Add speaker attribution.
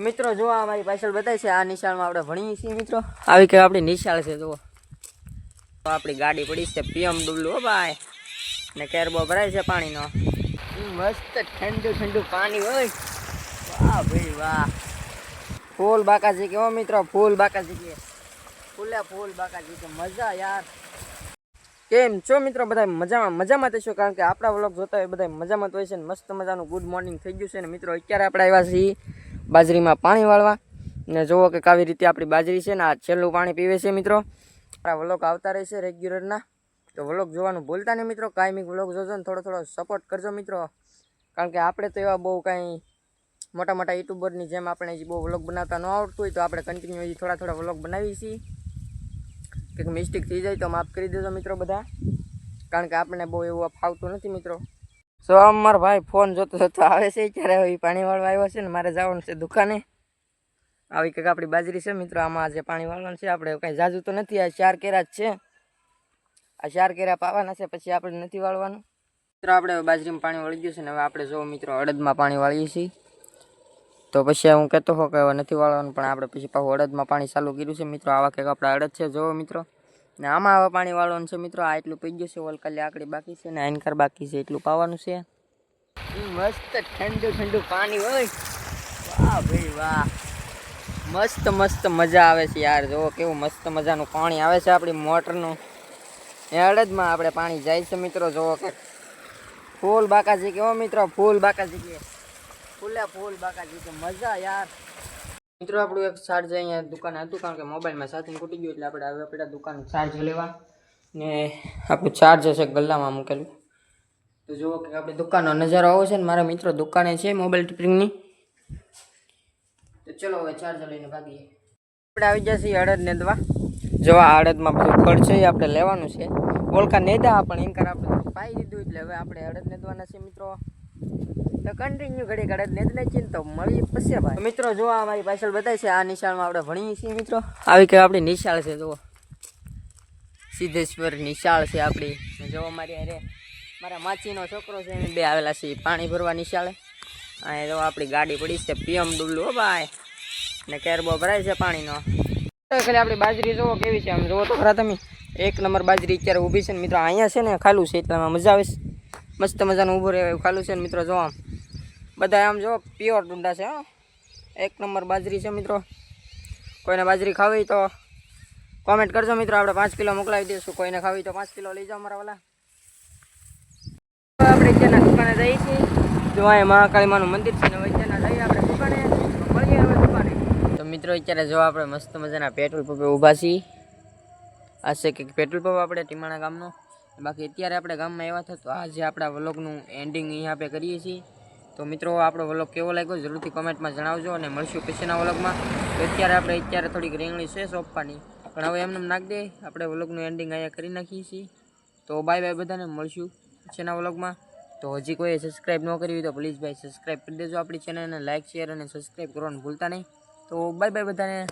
Speaker 1: મિત્રો, જો આ મારી પાછળ બતાવી છે, આ નિશાળમાં આપણે ભણીએ છીએ મિત્રો. આવી કે આપણી નિશાળ છે, જુઓ. તો આપણી ગાડી પડી છે પીએમ ડબલ્યુ ભાઈ. ને કેરબો ભરાય છે પાણીનો. મસ્ત ઠંડુ ઠંડુ પાણી હોય. વાહ ભાઈ, વાહ. ફૂલ બાકાજી કે મિત્રો, ફૂલ બાકાજી કે. ફૂલે ફૂલ બાકાજી કે, મજા યાર. કેમ છો મિત્રો બધા મજામાં? મજામાં થઈશું કારણ કે આપણા વ્લોગ જોતા હોય બધા મજામાં તો હોય છે ને, મસ્ત મજાનું ગુડ મોર્નિંગ થઈ ગયું છે ને મિત્રો. અત્યારે આપણે આવ્યા છીએ બાજરીમાં પાણી વાળવા. ને જુઓ કે આવી રીતે આપણી બાજરી છે ને આ છેલ્લું પાણી પીવે છે મિત્રો. આપણા વ્લોગ આવતા રહેશે રેગ્યુલરના. તો વ્લોગ જોવાનું ભૂલતા નહીં મિત્રો. કાયમી વ્લોગ જોજો ને થોડો થોડો સપોર્ટ કરજો મિત્રો. કારણ કે આપણે તો એવા બહુ કાંઈ મોટા મોટા યુટ્યુબરની જેમ આપણે હજી બહુ વ્લોગ બનાવતા ન આવડતું હોય તો આપણે કન્ટિન્યુ થોડા થોડા વ્લોગ બનાવીએ છીએ. કંઈક મિસ્ટેક થઈ જાય તો માફ કરી દેજો મિત્રો બધા. કારણ કે આપણને બહુ એવું ફાવતું નથી મિત્રો. સો આમ ભાઈ ફોન જોતો જોતો આવે છે, ત્યારે હવે પાણી વાળવા આવ્યો છે ને મારે જવાનું છે દુકાને. આવી કંઈક આપણી બાજરી છે મિત્રો, આમાં જે પાણી વાળવાનું છે. આપણે કાંઈ જાજુ તો નથી, આ ચાર કેરા જ છે. આ ચાર કેરા પાવાના છે, પછી આપણે નથી વાળવાનું. મિત્રો, આપણે બાજરીમાં પાણી વળી ગયું છે ને, હવે આપણે જો મિત્રો અડદમાં પાણી વાળીએ છીએ. તો પછી હું કહેતો હો કે હવે નથી વાળવાનું, પણ આપણે પછી પાછું અડદમાં પાણી ચાલુ કર્યું છે મિત્રો. આવા કંઈક આપણા અડદ છે, જોવો મિત્રો. ને આમાં હવે પાણી વાળવાનું છે મિત્રો, આ એટલું પી ગયું છે ઓલકાલી આકડી બાકી છે ને આઈનકાર બાકી છે, એટલું પાવાનું છે. મસ્ત ઠંડુ ઠંડુ પાણી હોય. વાહ ભાઈ વાહ. મસ્ત મસ્ત મજા આવે છે યાર, જુઓ કેવું મસ્ત મજાનું પાણી આવે છે આપણી મોટરનું. એ આપણે પાણી જાય છે મિત્રો, જુઓ કે. ફૂલ બાકાજી કેવો મિત્રો, ફૂલ બાકાજી કે. ફૂલે ફૂલ બાકાજી કે, મજા યાર. મિત્રો, આપણું એક ચાર્જ અહીંયા દુકાન હતું, કારણ કે મોબાઈલમાં ચાર્જિંગ ખૂટી ગયું એટલે આપણે હવે આપણે દુકાન ચાર્જ લેવા ને આપણું ચાર્જ હશે ગલ્લામાં મૂકેલું. તો જુઓ કે આપણી દુકાનનો નજારો આવો છે ને, મારા મિત્રો દુકાને છે મોબાઈલ ટિપરિંગની. તો ચલો હવે ચાર્જર લઈને ભાગીએ. આપણે આવી છીએ અડદ નેદવા. જો અડદમાં બધું ખડ છે આપણે લેવાનું છે. ઓલકા નેદા પણ એનકાર આપણે પાઈ દીધું એટલે હવે આપણે અડદ નેદવાના છે મિત્રો. તો કન્ટિન્યુ ઘડી ઘડે નેત ને તો મળી પછી ભાઈ મિત્રો જો આ મારી પાછળ બતાય છે. આ નિશાળમાં આપણે ભણીએ છીએ મિત્રો. આવી કે આપણી નિશાળ છે, જુઓ. સિદ્ધેશ્વર નિશાળ છે આપણી. જોવા મારી અરે મારા માચીનો છોકરો છે. એને બે આવેલા છે પાણી ભરવા નિશાળે. અહીંયા જો આપણી ગાડી પડી છે પીએમ ડબલ્યુ હો ભાઈ. ને કેરબો ભરાય છે પાણીનો. ખાલી આપણી બાજરી જુઓ કેવી છે. આમ જુઓ તો ખરા તમે. એક નંબર બાજરી અત્યારે ઊભી છે ને મિત્રો, અહીંયા છે ને ખાલું છે એટલે મજા આવે છે. મસ્ત મજાનું ઊભું રહેવાય ખાલું છે ને મિત્રો, જો આમ. બધા આમ જો પ્યોર ડુંડા છે એક નંબર બાજરી છે મિત્રો. કોઈને બાજરી ખાવી તો કોમેન્ટ કરજો મિત્રો, આપણે પાંચ કિલો મોકલાવી દઈશું. કોઈને ખાવી તો પાંચ કિલો લઈ જાઓ મારા વાલા. આપણે અત્યારના દુકાને જઈએ છીએ. જો અહીંયા મહાકાળી માનું મંદિર છે ને અત્યારના જઈએ આપણે દુકાને. મળીએ હવે દુકાને. તો મિત્રો, અત્યારે જો આપણે મસ્ત મજાના પેટ્રોલ પંપે ઊભા છીએ. આ છે કે પેટ્રોલ પંપ આપણે, ટીમાણા ગામનો. બાકી અત્યારે આપણે ગામમાં એવા થતો આજે આપણા વ્લોગનું એન્ડિંગ અહીંયા આપણે કરીએ છીએ. તો મિત્રો, આપણો વ્લોગ કેવો લાગ્યો જરૂરથી કોમેન્ટમાં જણાવજો અને મળશું પછીના વ્લોગમાં. તો અત્યારે આપણે અત્યારે થોડીક રીંગણી છે સોંપવાની. પણ હવે એમને નાખ દે, આપણે વ્લોગનું એન્ડિંગ અહીંયા કરી નાખીએ છીએ. તો બાય બાય બધાને, મળશું પછીના વ્લોગમાં. તો હજી કોઈ સબસ્ક્રાઈબ ન કરી હોય તો પ્લીઝ ભાઈ સબસ્ક્રાઈબ કરી દેજો આપણી ચેનલને લાઇક શેર અને સબસ્ક્રાઈબ કરવાનું ભૂલતા નહીં. તો બાય બાય બધાને.